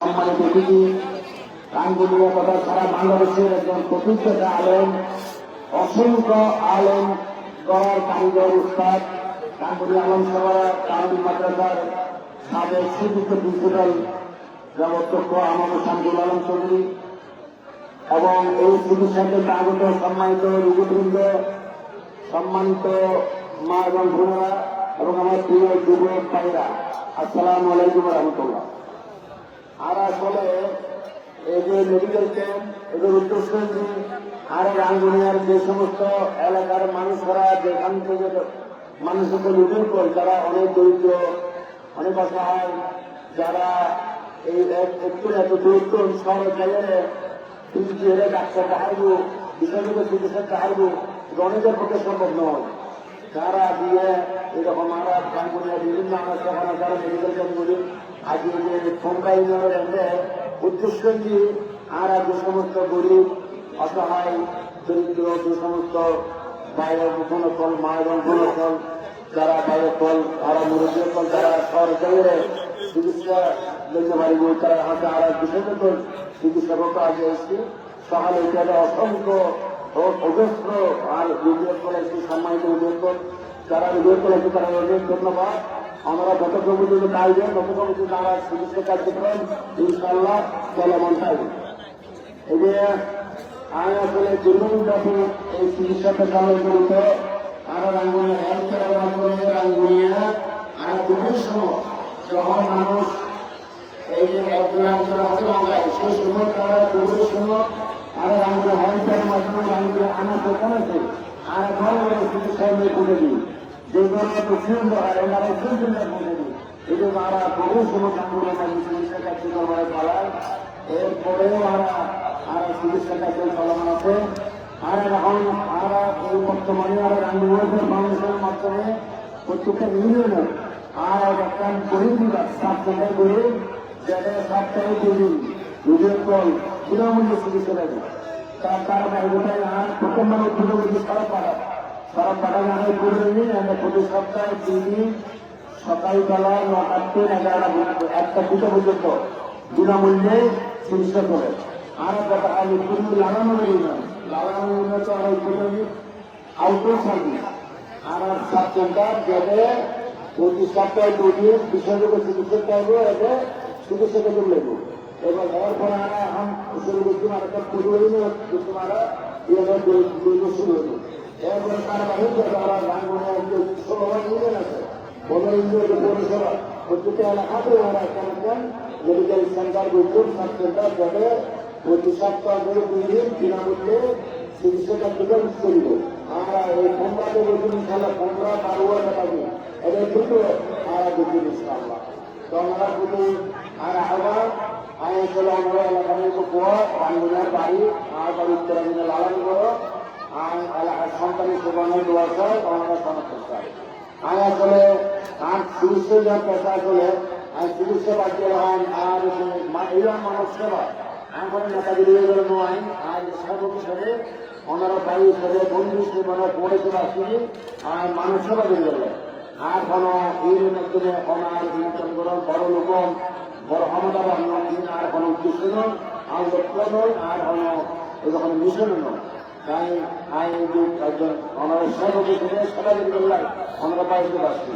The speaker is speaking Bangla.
সম্মানিত অতিথি গাঙ্গুলিয়া তথা সারা বাংলাদেশের একজন প্রতিষ্ঠিত আলেম, অসংখ্য আলেম গড়ার কারিগর, উস্তাদ গাঙ্গুলি আলম সভা কারণী মাদ্রাসার সাবেক শ্রীযুক্ত প্রিন্সিপাল অধ্যক্ষ আমাদের শামদুল আলম চৌধুরী এবং এই চিকিৎসাকে আগত সম্মানিত রুগীবৃন্দ সম্মানিত মা এবং বোনেরা এবং আমার প্রিয় যুবক ভাইরা আসসালামু আলাইকুম রহমতুল্লাহ। আসলে এই যে মেডিকেল ক্যাম্প এদের উদ্দেশ্য আর রাঙ্গুনিয়ার যে সমস্ত এলাকার মানুষরা যেখান থেকে মানুষকে লুটিং করে, যারা অনেক দরিদ্র, অনেক অসহায়, যারা এই একটু এত দরিদ্র শহরের জায়গায় কিন্তু এরা ডাক্তার দেখাইব বিষয়গুলো চিকিৎসা দেখাইব অনেকের পক্ষে সম্ভব নয়। তারা দিয়ে এরকম আমরা গানগুলিয়া বিভিন্ন আমরা সেখানে যারা মেডিকেল ক্যাম্পগুলি আজকে যে ইউনিয়নের এমনি উদ্দেশ্য যে আর যে সমস্ত গরিব, অসহায়, দরিদ্র, যে সমস্ত বাইরের কোনো ফল মায়ের কোনো ফল যারা বাইরের ফল, তারা মুরব্বীর ফল যারা শহর জায়গায় চিকিৎসা দিতে পারিব তারা হাতে আর বিশেষত চিকিৎসা করতে আগে এসেছি। সকালে এখানে অসংখ্য অজস্র আর বিজয় কলেজকে সম্মানিত উদ্যোগ যারা বিজয় কলেজকে তারা ধন্যবাদ। আমরা কাজে তত পর্যন্ত তারা চিকিৎসা কার্যক্রম ইনশাল্লাহ চলমান থাকবে। যে আমি আসলে দীর্ঘদিনব্যাপী এই চিকিৎসাতে কারণে জড়িত আর রাঙ্গুনিয়া হেলথ কেয়ার মাধ্যমে রাঙ্গুনিয়া আর দুটোর সময় যখন মানুষ এই যে একজন হাতে মামলায় সেই সময় তারা দুটোর সময় আর রাঙ্গুনিয়া হেলথ কেয়ার মাধ্যমে রাঙ্গুনিয়া আনার দোকান আছে আর ঘরে চিকিৎসা নিয়ে করে দিই করে দিই এই জন্য আমরা বহু সময় রাঙ্গুনিয়া মাঝে চিকিৎসা কার্যক্রম পালায় এরপরেও আমরা আর চিকিৎসা কার্য চলমান আছে আর এখন আমরা এই বর্তমানে আর রাঙ্গুনিয়া ফাউন্ডেশনের মাধ্যমে প্রত্যেকটা ইউনিয়নে আর একটা গরিব বিভাগ সাত জায়গায় গরিব জায়গায় সপ্তাহে দুদিন দুদিন পর বিনামূল্যে চিকিৎসা দেবে তার বাইরে আর প্রথম মানে পুরোপুরি সারা পাড়া পাড়া জানাই করে নিই আমরা প্রতি সপ্তাহে দুই দিন, সকালবেলা নটা থেকে এগারোটা একটা দুটো পর্যন্ত বিনামূল্যে চিকিৎসা করে। আর কথা, আমি পুরো লাগানো নেই না। লাগানো নেই তো আর পুরো আউটডোর সার্ভিস আর সাব সেন্টার যাতে প্রতি সপ্তাহে বিষয়গুলো চিকিৎসা করব এতে চিকিৎসা করতে লাগবো এবার এরপর আমরা এখন শুরু করছি আর একটা পুজো হইলে তোমারা এবার শুরু হইল এরপরে তার বাইরে তারা রাঙ্গুনে ষোলো ইউনিয়ন আছে বড় ইউনিয়ন পৌরসভা প্রত্যেকটা এলাকাতে ওরা একটা মেডিকেল সেন্টার গুজুর সাব সেন্টার যাতে প্রতি সপ্তাহ ধরে দুই দিন বিনামূল্যে চিকিৎসা কার্যক্রম করিব আমরা এই পনেরোতে বলছি ইনশাল্লাহ পনেরো, বারো টাকা দিই। এটা আর বাড়ি আমার সন্তানের সেবনের দোয়া চাই আমরা সমর্থন চাই। আমি আসলে আর চিকিৎসা যা পেশা আসলে, আমি চিকিৎসা বাদ হন আর এরকম মানব সেবা। এখন নেতাগিরি এগুলো নয় আর সর্বকিছু ওনারা বাড়ি হিসেবে বন্ধু হিসেবে ওনারা পড়েছিল আসলে আর মানুষ সেবা দিয়ে গেল। আর কোনো এর মাধ্যমে ওনার নিয়ন্ত্রণ করার বড় লোক, বড় ক্ষমতাবান আর কোনো উদ্দেশ্য নয়, আর লক্ষ্য নয়, আর কোনো এরকম মিশন নয়। তাই আই একজন আমরা সর্বকিছু সবাই আমরা বাড়িতে পারছি